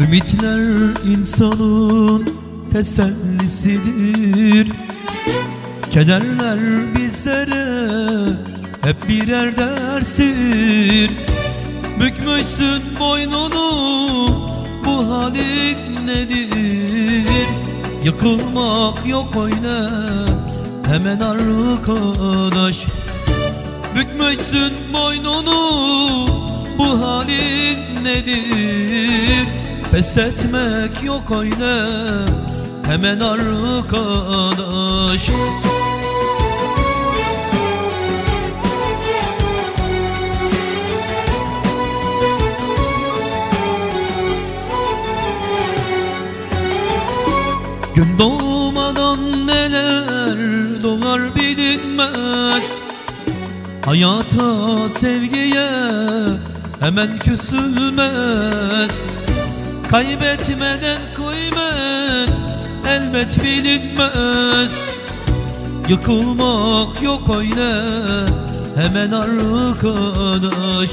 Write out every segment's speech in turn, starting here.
Ümitler insanın tesellisidir. Kederler bizlere hep birer derstir. Bükmüşsün boynunu bu halin nedir? Yıkılmak yok öyle hemen arkadaş. Bükmüşsün boynunu bu halin nedir Pes etmek yok öyle hemen arkadaş Gün doğmadan neler doğar bilinmez. Hayata sevgiye hemen küsülmez Kaybetmeden kıymet elbet bilinmez. Yıkılmak yok öyle hemen arkadaş.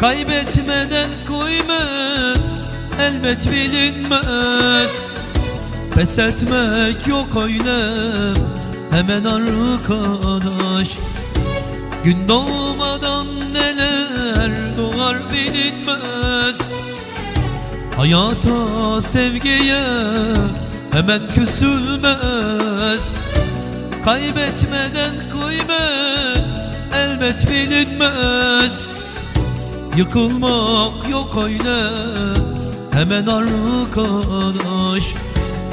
Kaybetmeden kıymet elbet bilinmez. Pes etmek yok öyle hemen arkadaş. Gün doğmadan neler doğar bilinmez Hayata sevgiye hemen küsülmez. Kaybetmeden kıymet elbet bilinmez. Yıkılmak yok öyle hemen arkadaş.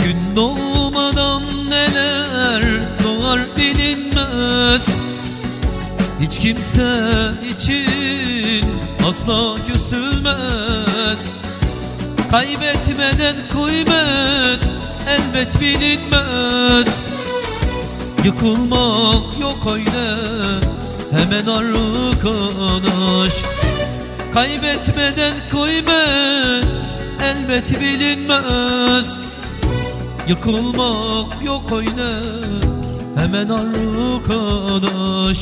Gün doğmadan neler doğar bilinmez. Hiç kimse için asla küsülmez Kaybetmeden kıymet elbet bilinmez Yıkılmak yok öyle hemen arkadaş Kaybetmeden kıymet elbet bilinmez Yıkılmak yok öyle hemen arkadaş